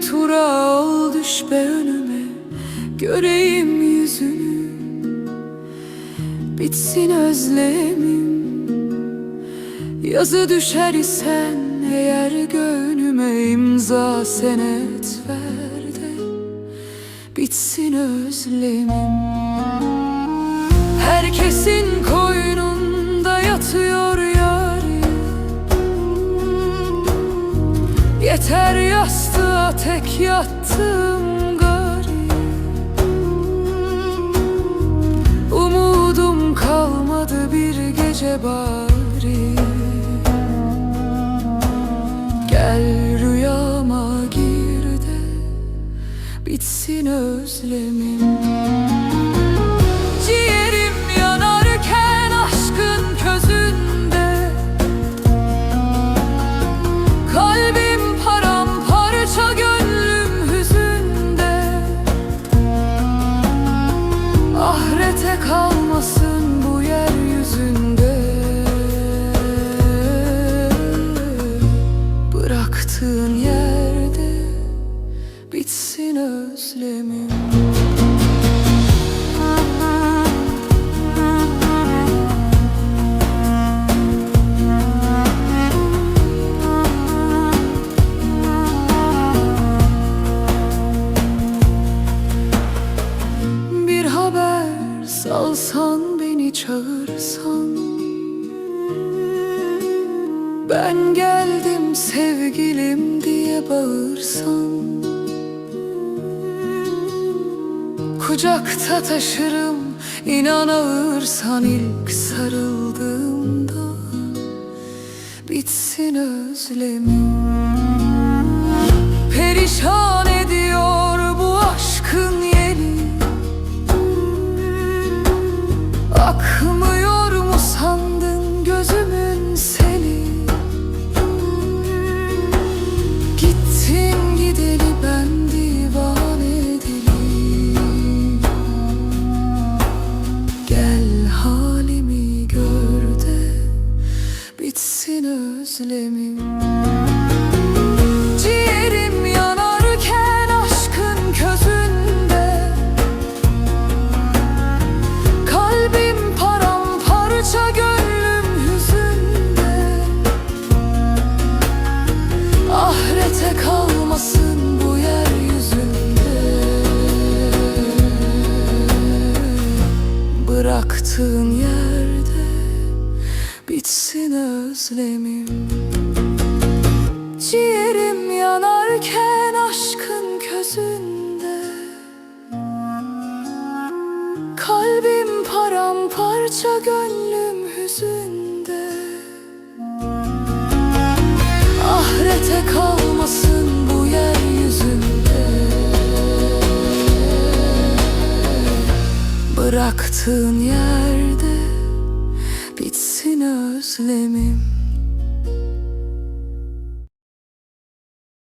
Tura ol düş be önüme Göreyim yüzünü. Bitsin özlemim Yazı düşer isen eğer gönlüme imza senet ver de Bitsin özlemim. Herkesin koynunda yatıyor Yeter yastığa tek yattım garip Umudum kalmadı bir gece bari. Gel rüyama gir de bitsin özlemim salsan beni çağırsan. Ben geldim sevgilim diye bağırsan. Kucakta taşırım inan ağırsan ilk sarıldığımda. Bitsin özlemim. Perişan Akmıyor mu sandın gözümün seli Gittin gideli ben divane deli Gel halimi gör de bitsin özlemim Bıraktığın yerde bitsin özlemim. Ciğerim yanarken aşkın közünde. Kalbim paramparça gönlüm hüzünde. Ahirete kalmasın bu yeryüzünde. Bıraktığın yerde özlemim.